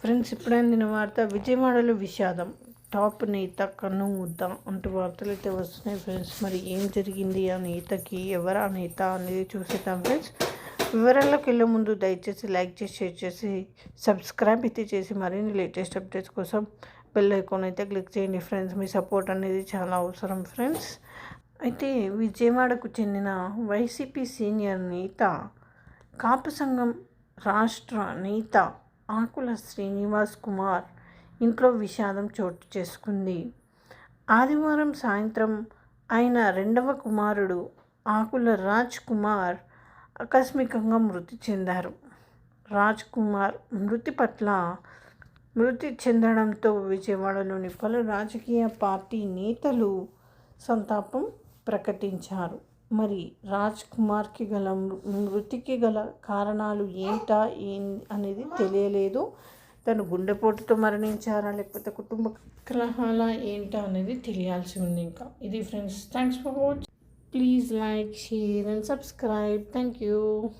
Friends ఇప్పుడే అందిన వార్త విజయవాడలో విషాదం. టాప్ నేత కన్ను ముద్ద అంటూ వార్తలు అయితే వస్తున్నాయి ఫ్రెండ్స్. మరి ఏం జరిగింది? ఆ నేతకి ఎవరు? ఆ నేత అనేది చూసేద్దాం ఫ్రెండ్స్. వివరాల్లోకి వెళ్ళే ముందు దయచేసి లైక్ చేసి షేర్ చేసి సబ్స్క్రైబ్ అయితే చేసి మరిన్ని లేటెస్ట్ అప్డేట్స్ కోసం బెల్ ఐకాన్ అయితే క్లిక్ చేయండి ఫ్రెండ్స్. మీ సపోర్ట్ అనేది చాలా అవసరం ఫ్రెండ్స్. అయితే విజయవాడకు చెందిన వైసీపీ సీనియర్ నేత కాపు సంఘం రాష్ట్ర నేత ఆకుల శ్రీనివాస్ కుమార్ ఇంట్లో విషాదం చోటు చేసుకుంది. ఆదివారం సాయంత్రం ఆయన రెండవ కుమారుడు ఆకుల రాజ్ కుమార్ ఆకస్మికంగా మృతి చెందారు. రాజ్ కుమార్ మృతి పట్ల మృతి చెందడంతో విజయవాడలోని పలు రాజకీయ పార్టీ నేతలు సంతాపం ప్రకటించారు. మరి రాజ్ కుమార్కి గల మృతికి గల కారణాలు ఏంటా? ఏం అనేది తెలియలేదు. తను గుండెపోటుతో మరణించారా? లేకపోతే కుటుంబ కలహాల ఏంటా అనేది తెలియాల్సి ఉంది ఇంకా. ఇది friends thanks for watch. Please like share and subscribe. Thank you.